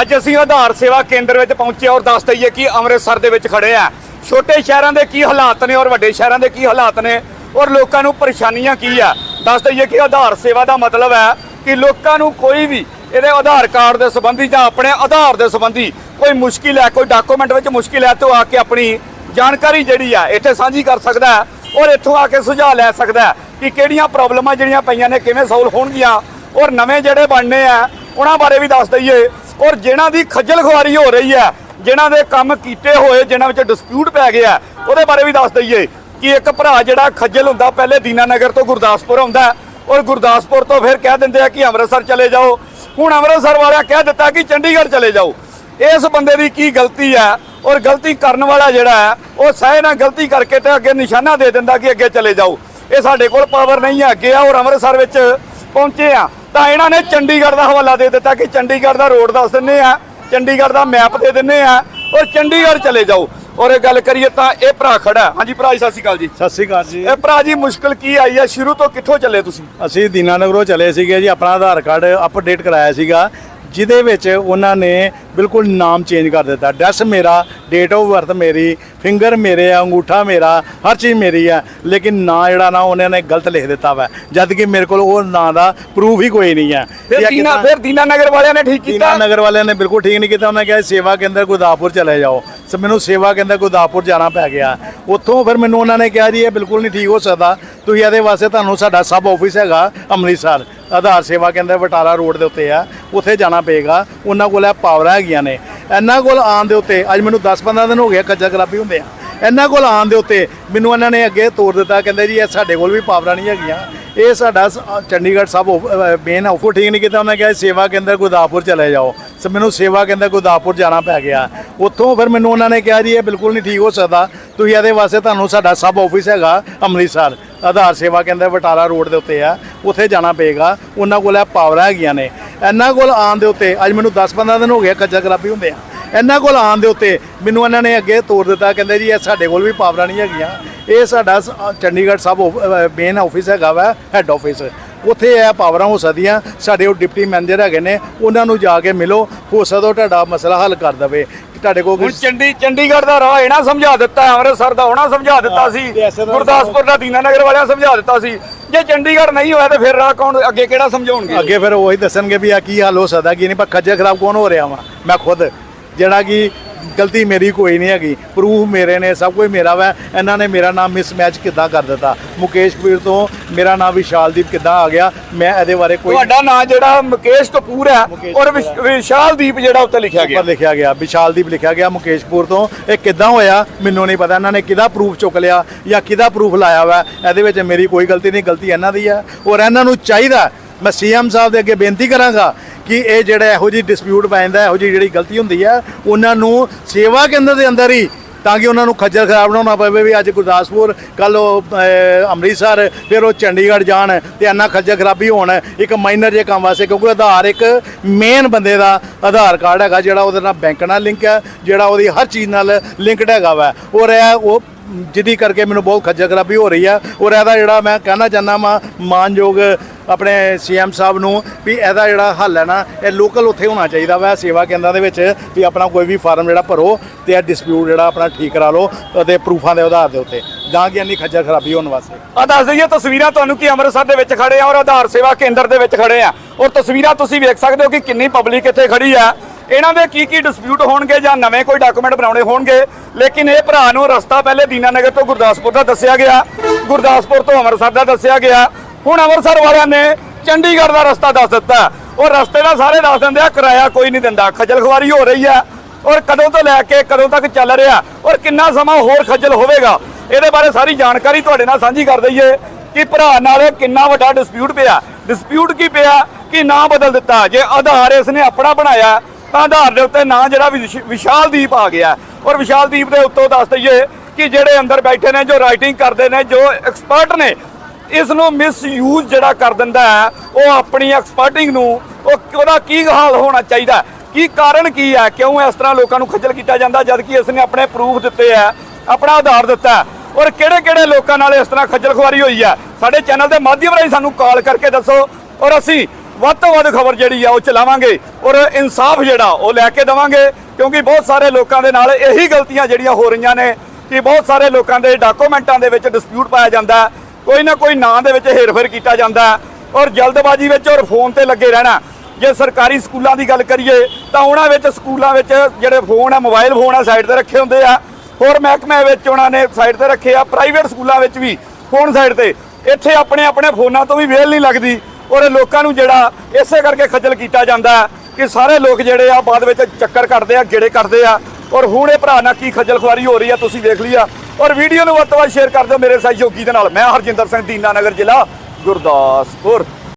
ਅੱਜ ਅਸੀਂ ਆਧਾਰ ਸੇਵਾ ਕੇਂਦਰ ਵਿੱਚ ਪਹੁੰਚੇ ਔਰ ਦੱਸ ਦਈਏ ਕਿ ਅੰਮ੍ਰਿਤਸਰ ਦੇ ਵਿੱਚ ਖੜੇ ਆ ਛੋਟੇ ਸ਼ਹਿਰਾਂ ਦੇ ਕੀ ਹਾਲਾਤ ਨੇ ਔਰ ਵੱਡੇ ਸ਼ਹਿਰਾਂ ਦੇ ਕੀ ਹਾਲਾਤ ਨੇ ਔਰ ਲੋਕਾਂ ਨੂੰ ਪਰੇਸ਼ਾਨੀਆਂ ਕੀ ਆ? ਦੱਸ ਦਈਏ ਕਿ ਆਧਾਰ ਸੇਵਾ ਦਾ ਮਤਲਬ ਹੈ ਕਿ ਲੋਕਾਂ ਨੂੰ ਕੋਈ ਵੀ ਇਹਦੇ ਆਧਾਰ ਕਾਰਡ ਦੇ ਸੰਬੰਧੀ ਜਾਂ ਆਪਣੇ ਆਧਾਰ ਦੇ ਸੰਬੰਧੀ ਕੋਈ ਮੁਸ਼ਕਿਲ ਹੈ, ਕੋਈ ਡਾਕੂਮੈਂਟ ਵਿੱਚ ਮੁਸ਼ਕਿਲ ਹੈ ਤਾਂ ਉਹ ਆ ਕੇ ਆਪਣੀ ਜਾਣਕਾਰੀ ਜਿਹੜੀ ਆ, ਇੱਥੇ ਸਾਂਝੀ ਕਰ ਸਕਦਾ ਔਰ ਇੱਥੋਂ ਆ ਕੇ ਸੁਝਾਅ ਲੈ ਸਕਦਾ ਕਿ ਕਿਹੜੀਆਂ ਪ੍ਰੋਬਲਮਾਂ ਜਿਹੜੀਆਂ ਪਈਆਂ ਨੇ, ਕਿਵੇਂ ਸੋਲਵ ਹੋਣਗੀਆਂ ਔਰ ਨਵੇਂ ਜਿਹੜੇ ਬਣਨੇ ਆ, ਉਹਨਾਂ ਬਾਰੇ ਵੀ ਦੱਸ ਦਈਏ। ਔਰ ਜਿਨ੍ਹਾਂ ਦੀ ਖੱਜਲ ਖੁਆਰੀ ਹੋ ਰਹੀ ਹੈ, ਜਿਨ੍ਹਾਂ ਦੇ ਕੰਮ ਕੀਤੇ ਹੋਏ, ਜਿਨ੍ਹਾਂ ਵਿੱਚ ਡਿਸਪਿਊਟ ਪੈ ਗਿਆ ਉਹਦੇ ਬਾਰੇ ਵੀ ਦੱਸ ਦਈਏ ਕਿ ਇੱਕ ਭਰਾ ਜਿਹੜਾ ਖੱਜਲ ਹੁੰਦਾ, ਪਹਿਲੇ ਦੀਨਾਨਗਰ ਤੋਂ ਗੁਰਦਾਸਪੁਰ ਆਉਂਦਾ ਔਰ ਗੁਰਦਾਸਪੁਰ ਤੋਂ ਫਿਰ ਕਹਿ ਦਿੰਦੇ ਆ ਕਿ ਅੰਮ੍ਰਿਤਸਰ ਚਲੇ ਜਾਓ। ਹੁਣ ਅੰਮ੍ਰਿਤਸਰ ਵਾਲਿਆਂ ਕਹਿ ਦਿੱਤਾ ਕਿ ਚੰਡੀਗੜ੍ਹ ਚਲੇ ਜਾਓ। ਇਸ ਬੰਦੇ ਦੀ ਕੀ ਗਲਤੀ ਹੈ ਔਰ ਗਲਤੀ ਕਰਨ ਵਾਲਾ ਜਿਹੜਾ ਹੈ, ਉਹ ਸਹਿ ਨਾਲ ਗਲਤੀ ਕਰਕੇ ਤੇ ਅੱਗੇ ਨਿਸ਼ਾਨਾ ਦੇ ਦਿੰਦਾ ਕਿ ਅੱਗੇ ਚਲੇ ਜਾਓ। ਇਹ ਸਾਡੇ ਕੋਲ ਪਾਵਰ ਨਹੀਂ ਹੈ। ਅੱਗੇ ਆ ਔਰ ਅੰਮ੍ਰਿਤਸਰ ਵਿੱਚ ਪਹੁੰਚੇ ਆ। ਤਾਂ ਇਹਨਾਂ ਨੇ ਚੰਡੀਗੜ੍ਹ ਦਾ ਹਵਾਲਾ ਦੇ ਦਿੱਤਾ ਕਿ ਚੰਡੀਗੜ੍ਹ ਦਾ ਰੋਡ ਦੱਸ ਦਿੰਨੇ ਆ ਚੰਡੀਗੜ੍ਹ ਦਾ ਮੈਪ ਦੇ ਦਿੰਨੇ ਆ ਔਰ ਚੰਡੀਗੜ੍ਹ ਚਲੇ ਜਾਓ। ਔਰ ਇਹ ਗੱਲ ਕਰੀਏ ਤਾਂ ਇਹ ਭਰਾ ਖੜਾ। ਹਾਂਜੀ ਭਰਾ ਜੀ ਸਤਿ ਸ਼੍ਰੀ ਅਕਾਲ ਜੀ। ਸਤਿ ਸ਼੍ਰੀ ਅਕਾਲ ਜੀ। ਇਹ ਭਰਾ ਜੀ ਮੁਸ਼ਕਲ ਕੀ ਆਈ ਹੈ ਸ਼ੁਰੂ ਤੋਂ ਕਿੱਥੋਂ ਚੱਲੇ ਤੁਸੀਂ? ਅਸੀਂ ਦੀਨਾਨਗਰੋਂ ਚਲੇ ਸੀਗੇ ਜੀ ਆਪਣਾ ਆਧਾਰ ਕਾਰਡ ਅਪਡੇਟ ਕਰਾਇਆ ਸੀਗਾ। ਜਿਹਦੇ ਵਿੱਚ ਉਹਨਾਂ ਨੇ ਬਿਲਕੁਲ ਨਾਮ ਚੇਂਜ ਕਰ ਦਿੱਤਾ। ਐਡਰੈਸ ਮੇਰਾ ਡੇਟ ਆਫ ਬਰਥ ਮੇਰੀ ਫਿੰਗਰ ਮੇਰੇ ਆ ਅੰਗੂਠਾ ਮੇਰਾ ਹਰ ਚੀਜ਼ ਮੇਰੀ ਆ। ਲੇਕਿਨ ਨਾਂ ਜਿਹੜਾ ਨਾ ਉਹਨਾਂ ਨੇ ਗਲਤ ਲਿਖ ਦਿੱਤਾ ਵਾ। ਜਦ ਕਿ ਮੇਰੇ ਕੋਲ ਉਹ ਨਾਂ ਦਾ ਪ੍ਰੂਫ ਹੀ ਕੋਈ ਨਹੀਂ ਹੈ ਫਿਰ ਦੀਨਾ ਫਿਰ ਦੀਨਾਨਗਰ ਵਾਲਿਆਂ ਨੇ ਠੀਕ ਕੀਤਾ। ਦੀਨਾਨਗਰ ਵਾਲਿਆਂ ਨੇ ਬਿਲਕੁਲ ਠੀਕ ਨਹੀਂ ਕੀਤਾ। ਉਹਨਾਂ ਕਿਹਾ ਸੇਵਾ ਕੇਂਦਰ ਗੁਰਦਾਸਪੁਰ ਚਲੇ ਜਾਓ। ਸੋ ਮੈਨੂੰ ਸੇਵਾ ਕੇਂਦਰ ਗੁਰਦਾਸਪੁਰ ਜਾਣਾ ਪੈ ਗਿਆ। ਉੱਥੋਂ ਫਿਰ ਮੈਨੂੰ ਉਹਨਾਂ ਨੇ ਕਿਹਾ ਜੀ, ਇਹ ਬਿਲਕੁਲ ਨਹੀਂ ਠੀਕ ਹੋ ਸਕਦਾ। ਤੁਸੀਂ ਇਹਦੇ ਵਾਸਤੇ ਤੁਹਾਨੂੰ ਸਾਡਾ ਸਬ ਆਫਿਸ ਹੈਗਾ ਅੰਮ੍ਰਿਤਸਰ। ਆਧਾਰ ਸੇਵਾ ਕੇਂਦਰ ਬਟਾਲਾ ਰੋਡ ਦੇ ਉੱਤੇ ਆ। ਉੱਥੇ ਜਾਣਾ ਪਏਗਾ। ਉਹਨਾਂ ਕੋਲ ਇਹ ਪਾਵਰਾਂ ਹੈਗੀਆਂ ਨੇ। ਇਹਨਾਂ ਕੋਲ ਆਉਣ ਦੇ ਉੱਤੇ, ਅੱਜ ਮੈਨੂੰ 10-15 ਦਿਨ ਹੋ ਗਏ ਖੱਜਲ ਖਰਾਬੀ ਹੁੰਦੇ ਆ। ਇਹਨਾਂ ਕੋਲ ਆਉਣ ਦੇ ਉੱਤੇ ਮੈਨੂੰ ਇਹਨਾਂ ਨੇ ਅੱਗੇ ਤੋਰ ਦਿੱਤਾ। ਕਹਿੰਦੇ ਜੀ, ਇਹ ਸਾਡੇ ਕੋਲ ਵੀ ਪਾਵਰਾਂ ਨਹੀਂ ਹੈਗੀਆਂ। ਇਹ ਸਾਡਾ ਸ- ਚੰਡੀਗੜ੍ਹ ਸਭ ਮੇਨ ਆਫੋ ਠੀਕ ਨਹੀਂ ਕੀਤਾ। ਉਹਨਾਂ ਕਿਹਾ ਸੇਵਾ ਕੇਂਦਰ ਗੁਰਦਾਸਪੁਰ ਚਲੇ ਜਾਓ। ਸੋ ਮੈਨੂੰ ਸੇਵਾ ਕੇਂਦਰ ਗੁਰਦਾਸਪੁਰ ਜਾਣਾ ਪੈ ਗਿਆ। ਉੱਥੋਂ ਫਿਰ ਮੈਨੂੰ ਉਹਨਾਂ ਨੇ ਕਿਹਾ ਜੀ, ਇਹ ਬਿਲਕੁਲ ਨਹੀਂ ਠੀਕ ਹੋ ਸਕਦਾ। ਤੁਸੀਂ ਇਹਦੇ ਵਾਸਤੇ ਤੁਹਾਨੂੰ ਸਾਡਾ ਸਬ ਆਫਿਸ ਹੈਗਾ ਅੰਮ੍ਰਿਤਸਰ। ਆਧਾਰ ਸੇਵਾ ਕੇਂਦਰ ਬਟਾਲਾ ਰੋਡ ਦੇ ਉੱਤੇ ਆ। ਉੱਥੇ ਜਾਣਾ ਪਏਗਾ। ਉਹਨਾਂ ਕੋਲ ਇਹ ਪਾਵਰਾਂ ਹੈਗੀਆਂ ਨੇ। ਇਹਨਾਂ ਕੋਲ ਆਉਣ ਦੇ ਉੱਤੇ, ਅੱਜ ਮੈਨੂੰ 10-15 ਦਿਨ ਹੋ ਗਏ ਖੱਜਲ ਖਰਾਬੀ ਹੁੰਦੇ ਆ। ਇਹਨਾਂ ਕੋਲ ਆਉਣ ਦੇ ਉੱਤੇ ਮੈਨੂੰ ਇਹਨਾਂ ਨੇ ਅੱਗੇ ਤੋਰ ਦਿੱਤਾ। ਕਹਿੰਦੇ ਜੀ, ਇਹ ਸਾਡੇ ਕੋਲ ਵੀ ਪਾਵਰਾਂ ਨਹੀਂ ਹੈਗੀਆਂ। ਇਹ ਸਾਡਾ ਸ- ਚੰਡੀਗੜ੍ਹ ਸਭ ਮੇਨ ਆਫਿਸ ਹੈਗਾ ਵਾ ਹੈੱਡ ਆਫਿਸ ਉੱਥੇ ਇਹ ਪਾਵਰਾਂ ਹੋ ਸਕਦੀਆਂ। ਸਾਡੇ ਉਹ ਡਿਪਟੀ ਮੈਨੇਜਰ ਹੈਗੇ ਨੇ ਉਹਨਾਂ ਨੂੰ ਜਾ ਕੇ ਮਿਲੋ ਹੋ ਸਕਦਾ ਤੁਹਾਡਾ ਮਸਲਾ ਹੱਲ ਕਰ ਦੇਵੇ। ਤੁਹਾਡੇ ਕੋਲ ਹੁਣ ਚੰਡੀ ਚੰਡੀਗੜ੍ਹ ਦਾ ਰਾਹ ਇਹਨਾਂ ਸਮਝਾ ਦਿੱਤਾ ਅੰਮ੍ਰਿਤਸਰ ਦਾ ਉਹਨਾਂ ਸਮਝਾ ਦਿੱਤਾ ਸੀ। ਗੁਰਦਾਸਪੁਰ ਦਾ ਦੀਨਾਨਗਰ ਵਾਲਿਆਂ ਸਮਝਾ ਦਿੱਤਾ ਸੀ। ਜੇ ਚੰਡੀਗੜ੍ਹ ਨਹੀਂ ਹੋਇਆ ਤੇ ਫਿਰ ਰਾਹ ਕੌਣ ਅੱਗੇ ਕਿਹੜਾ ਸਮਝਾਉਣਗੇ? ਅੱਗੇ ਫਿਰ ਉਹੀ ਦੱਸਣਗੇ ਵੀ ਆ ਕੀ ਹੱਲ ਹੋ ਸਕਦਾ ਕੀ ਨਹੀਂ ਪਰ ਖੱਜਲ ਖਰਾਬ ਕੌਣ ਹੋ ਰਿਹਾ ਵਾ? ਮੈਂ ਖੁਦ ਜਿਹੜਾ ਕਿ ਗਲਤੀ ਮੇਰੀ ਕੋਈ ਨਹੀਂ ਹੈਗੀ। ਪ੍ਰੂਫ ਮੇਰੇ ਨੇ ਸਭ ਕੁਝ ਮੇਰਾ ਵਾ। ਇਹਨਾਂ ਨੇ ਮੇਰਾ ਨਾਮ ਮਿਸਮੈਚ ਕਿੱਦਾਂ ਕਰ ਦਿੱਤਾ? ਮੁਕੇਸ਼ ਪੀਰ ਤੋਂ ਮੇਰਾ ਨਾਮ ਵਿਸ਼ਾਲਦੀਪ ਕਿੱਦਾਂ ਆ ਗਿਆ? ਮੈਂ ਇਹਦੇ ਬਾਰੇ ਕੋਈ ਤੁਹਾਡਾ ਨਾਂ ਜਿਹੜਾ ਮੁਕੇਸ਼ ਕਪੂਰ ਹੈ ਮੁਕੇਸ਼ ਔਰ ਵਿਸ਼- ਵਿਸ਼ਾਲਦੀਪ ਜਿਹੜਾ ਉੱਤੇ ਲਿਖਿਆ ਗਿਆ। ਉੱਪਰ ਲਿਖਿਆ ਗਿਆ। ਵਿਸ਼ਾਲਦੀਪ ਲਿਖਿਆ ਗਿਆ ਮੁਕੇਸ਼ਪੁਰ ਤੋਂ। ਇਹ ਕਿੱਦਾਂ ਹੋਇਆ? ਮੈਨੂੰ ਨਹੀਂ ਪਤਾ। ਇਹਨਾਂ ਨੇ ਕਿਹਦਾ ਪ੍ਰੂਫ ਚੁੱਕ ਲਿਆ ਜਾਂ ਕਿਹਦਾ ਪ੍ਰੂਫ ਲਾਇਆ ਵਾ? ਇਹਦੇ ਵਿੱਚ ਮੇਰੀ ਕੋਈ ਗਲਤੀ ਨਹੀਂ। ਗਲਤੀ ਇਹਨਾਂ ਦੀ ਹੈ। ਔਰ ਇਹਨਾਂ ਨੂੰ ਚਾਹੀਦਾ ਮੈਂ ਸੀਐਮ ਸਾਹਿਬ ਦੇ ਅੱਗੇ ਬੇਨਤੀ ਕਰਾਂਗਾ ਕਿ ਇਹ ਜਿਹੜਾ ਇਹੋ ਜਿਹੀ ਡਿਸਪਿਊਟ ਪੈਂਦਾ, ਇਹੋ ਜਿਹੀ ਜਿਹੜੀ ਗਲਤੀ ਹੁੰਦੀ ਹੈ ਉਹਨਾਂ ਨੂੰ ਸੇਵਾ ਕੇਂਦਰ ਦੇ ਅੰਦਰ ਹੀ ਤਾਂ ਕਿ ਉਹਨਾਂ ਨੂੰ ਖੱਜਲ ਖਰਾਬ ਨਾ ਹੋਣਾ ਪਵੇ ਵੀ ਅੱਜ ਗੁਰਦਾਸਪੁਰ ਕੱਲ ਉਹ ਅੰਮ੍ਰਿਤਸਰ, ਫਿਰ ਉਹ ਚੰਡੀਗੜ੍ਹ ਜਾਣ ਤੇ ਇੰਨਾ ਖੱਜਲ ਖਰਾਬੀ ਹੋਣ, ਇੱਕ ਮਾਈਨਰ ਜੇ ਕੰਮ ਵਾਸਤੇ, ਕਿਉਂਕਿ ਆਧਾਰ ਇੱਕ ਮੇਨ ਬੰਦੇ ਦਾ ਆਧਾਰ ਕਾਰਡ ਹੈਗਾ, ਜਿਹੜਾ ਉਹਦੇ ਨਾਲ ਬੈਂਕ ਨਾਲ ਲਿੰਕ ਹੈ, ਜਿਹੜਾ ਉਹਦੀ ਹਰ ਚੀਜ਼ ਨਾਲ ਲਿੰਕਡ ਹੈਗਾ ਵਾ। ਔਰ ਇਹ, ਉਹ ਜਿਹਦੀ ਕਰਕੇ ਮੈਨੂੰ ਬਹੁਤ ਖੱਜਲ ਖਰਾਬੀ ਹੋ ਰਹੀ ਆ। ਔਰ ਇਹਦਾ ਜਿਹੜਾ ਮੈਂ ਕਹਿਣਾ ਚਾਹੁੰਦਾ ਵਾਂ, ਮਾਨਯੋਗ ਆਪਣੇ ਸੀਐਮ ਸਾਹਿਬ ਨੂੰ ਵੀ ਇਹਦਾ ਜਿਹੜਾ ਹੱਲ ਹੈ ਨਾ, ਇਹ ਲੋਕਲ ਉੱਥੇ ਹੋਣਾ ਚਾਹੀਦਾ ਵਾ ਸੇਵਾ ਕੇਂਦਰਾਂ ਦੇ ਵਿੱਚ ਵੀ ਆਪਣਾ ਕੋਈ ਵੀ ਫਾਰਮ ਜਿਹੜਾ ਭਰੋ ਤੇ ਇਹ ਡਿਸਪਿਊਟ ਜਿਹੜਾ ਆਪਣਾ ਠੀਕ ਕਰਾ ਲਓ ਅਤੇ ਪ੍ਰੂਫਾਂ ਦੇ ਆਧਾਰ ਦੇ ਉੱਤੇ। ਜਾਂ ਕਿ ਇੰਨੀ ਖੱਜਲ ਖਰਾਬੀ ਹੋਣ ਵਾਸਤੇ। ਆ ਦੱਸ ਦਈਏ, ਤਸਵੀਰਾਂ ਤੁਹਾਨੂੰ ਕਿ ਅੰਮ੍ਰਿਤਸਰ ਦੇ ਵਿੱਚ ਖੜੇ ਆ ਔਰ ਆਧਾਰ ਸੇਵਾ ਕੇਂਦਰ ਦੇ ਵਿੱਚ ਖੜੇ ਆ। ਔਰ ਤਸਵੀਰਾਂ ਤੁਸੀਂ ਵੇਖ ਸਕਦੇ ਹੋ ਕਿ ਕਿੰਨੀ ਪਬਲਿਕ ਇੱਥੇ ਖੜੀ ਆ। ਇਹਨਾਂ ਦੇ ਕੀ ਕੀ ਡਿਸਪਿਊਟ ਹੋਣਗੇ ਜਾਂ ਨਵੇਂ ਕੋਈ ਡਾਕੂਮੈਂਟ ਬਣਾਉਣੇ ਹੋਣਗੇ? ਲੇਕਿਨ ਇਹ ਭਰਾ ਨੂੰ ਰਸਤਾ ਪਹਿਲੇ ਦੀਨਾਨਗਰ ਤੋਂ ਗੁਰਦਾਸਪੁਰ ਦਾ ਦੱਸਿਆ ਗਿਆ। ਗੁਰਦਾਸਪੁਰ ਤੋਂ ਅੰਮ੍ਰਿਤਸਰ ਦਾ ਦੱਸਿਆ ਗਿਆ। ਹੁਣ ਅੰਮ੍ਰਿਤਸਰ ਵਾਲਿਆਂ ਨੇ ਚੰਡੀਗੜ੍ਹ ਦਾ ਰਸਤਾ ਦੱਸ ਦਿੱਤਾ ਔਰ ਰਸਤੇ ਦਾ ਸਾਰੇ ਦੱਸ ਦਿੰਦੇ ਆ, ਕਿਰਾਇਆ ਕੋਈ ਨਹੀਂ ਦਿੰਦਾ, ਖੱਜਲ ਖੁਆਰੀ ਹੋ ਰਹੀ ਆ ਔਰ ਕਦੋਂ ਤੋਂ ਲੈ ਕੇ, ਕਦੋਂ ਤੱਕ ਚੱਲ ਰਿਹਾ, ਔਰ ਕਿੰਨਾ ਸਮਾਂ ਹੋਰ ਖੱਜਲ ਹੋਵੇਗਾ, ਇਹਦੇ ਬਾਰੇ ਸਾਰੀ ਜਾਣਕਾਰੀ ਤੁਹਾਡੇ ਨਾਲ ਸਾਂਝੀ ਕਰ ਦਈਏ ਕਿ ਭਰਾ ਨਾਲ ਕਿੰਨਾ ਵੱਡਾ ਡਿਸਪਿਊਟ ਪਿਆ ਡਿਸਪਿਊਟ ਕੀ ਪਿਆ? ਕਿ ਨਾਂ ਬਦਲ ਦਿੱਤਾ। ਜੇ ਆਧਾਰ ਇਸ ਨੇ ਆਪਣਾ ਬਣਾਇਆ, ਤਾਂ ਆਧਾਰ ਦੇ ਉੱਤੇ ਨਾਂ ਜਿਹੜਾ ਵਿਸ਼- ਵਿਸ਼ਾਲਦੀਪ ਆ ਗਿਆ। ਔਰ ਵਿਸ਼ਾਲਦੀਪ ਦੇ ਉੱਤੋਂ ਦੱਸ ਦਈਏ ਕਿ ਜਿਹੜੇ ਅੰਦਰ ਬੈਠੇ ਨੇ, ਜੋ ਰਾਈਟਿੰਗ ਕਰਦੇ ਨੇ, ਜੋ ਐਕਸਪਰਟ ਨੇ ਇਸ ਨੂੰ ਮਿਸਯੂਜ਼ ਜਿਹੜਾ ਕਰ ਦਿੰਦਾ ਹੈ, ਉਹ ਆਪਣੀ ਐਕਸਪਰਟਿੰਗ ਨੂੰ, ਉਹ ਉਹਦਾ ਕੀ ਹਾਲ ਹੋਣਾ ਚਾਹੀਦਾ ਕੀ ਕਾਰਨ ਕੀ ਹੈ? ਕਿਉਂ ਇਸ ਤਰ੍ਹਾਂ ਲੋਕਾਂ ਨੂੰ ਖੱਜਲ ਕੀਤਾ ਜਾਂਦਾ ਜਦ ਕਿ ਇਸ ਨੇ ਆਪਣੇ ਪ੍ਰੂਫ ਦਿੱਤੇ ਆ ਆਪਣਾ ਆਧਾਰ ਦਿੱਤਾ ਔਰ ਕਿਹੜੇ ਕਿਹੜੇ ਲੋਕਾਂ ਨਾਲ ਇਸ ਤਰ੍ਹਾਂ ਖੱਜਲ ਖੁਆਰੀ ਹੋਈ ਹੈ? ਸਾਡੇ ਚੈਨਲ ਦੇ ਮਾਧਿਅਮ ਰਾਹੀਂ ਸਾਨੂੰ ਕਾਲ ਕਰਕੇ ਦੱਸੋ, ਔਰ ਅਸੀਂ ਵੱਧ ਤੋਂ ਵੱਧ ਖਬਰ ਜਿਹੜੀ ਆ ਉਹ ਚਲਾਵਾਂਗੇ, ਔਰ ਇਨਸਾਫ ਜਿਹੜਾ, ਉਹ ਲੈ ਕੇ ਦਵਾਂਗੇ, ਕਿਉਂਕਿ ਬਹੁਤ ਸਾਰੇ ਲੋਕਾਂ ਦੇ ਨਾਲ ਇਹੀ ਗਲਤੀਆਂ ਜਿਹੜੀਆਂ ਹੋ ਰਹੀਆਂ ਨੇ, ਕਿ ਬਹੁਤ ਸਾਰੇ ਲੋਕਾਂ ਦੇ ਡਾਕੂਮੈਂਟਾਂ ਦੇ ਵਿੱਚ ਡਿਸਪਿਊਟ ਪਾਇਆ ਜਾਂਦਾ ਹੈ। ਕੋਈ ਨਾ ਕੋਈ ਨਾਂ ਦੇ ਵਿੱਚ ਹੇਰਫੇਰ ਕੀਤਾ ਜਾਂਦਾ ਔਰ ਜਲਦਬਾਜ਼ੀ ਵਿੱਚ ਔਰ ਫੋਨ ਤੇ ਲੱਗੇ ਰਹਿਣਾ। ਜੇ ਸਰਕਾਰੀ ਸਕੂਲਾਂ ਦੀ ਗੱਲ ਕਰੀਏ, ਤਾਂ ਉਹਨਾਂ ਵਿੱਚ ਸਕੂਲਾਂ ਵਿੱਚ ਜਿਹੜੇ ਫੋਨ ਆ, ਮੋਬਾਈਲ ਫੋਨ ਆ, ਸਾਈਡ ਤੇ ਰੱਖੇ ਹੁੰਦੇ ਆ। ਹੋਰ ਮਹਿਕਮੇ ਵਿੱਚ ਉਹਨਾਂ ਨੇ ਸਾਈਡ ਤੇ ਰੱਖੇ ਆ, ਪ੍ਰਾਈਵੇਟ ਸਕੂਲਾਂ ਵਿੱਚ ਵੀ ਫੋਨ ਸਾਈਡ ਤੇ। ਇੱਥੇ ਆਪਣੇ ਆਪਣੇ ਫੋਨਾਂ ਤੋਂ ਵੀ ਵੇਲ ਨਹੀਂ ਲੱਗਦੀ ਔਰ ਲੋਕਾਂ ਨੂੰ ਜਿਹੜਾ ਇਸੇ ਕਰਕੇ ਖੱਜਲ ਕੀਤਾ ਜਾਂਦਾ ਕਿ ਸਾਰੇ ਲੋਕ ਜਿਹੜੇ ਆ, ਬਾਅਦ ਵਿੱਚ ਚੱਕਰ ਕੱਟਦੇ ਆ, ਗੇੜੇ ਕੱਟਦੇ ਆ। ਔਰ ਹੁਣ ਇਹ ਭਰਾ ਨਾਲ ਕੀ ਖੱਜਲ ਖੁਆਰੀ ਹੋ ਰਹੀ ਆ, ਤੁਸੀਂ ਵੇਖ ਲਿਆ ਔਰ ਵੀਡੀਓ ਨੂੰ ਵੱਧ ਤੋਂ ਵੱਧ ਸ਼ੇਅਰ ਕਰ ਦਿਓ ਮੇਰੇ ਸਹਿਯੋਗੀ ਦੇ ਨਾਲ। ਮੈਂ ਹਰਜਿੰਦਰ ਸਿੰਘ, ਦੀਨਾ ਨਗਰ ਜ਼ਿਲ੍ਹਾ, ਗੁਰਦਾਸਪੁਰ।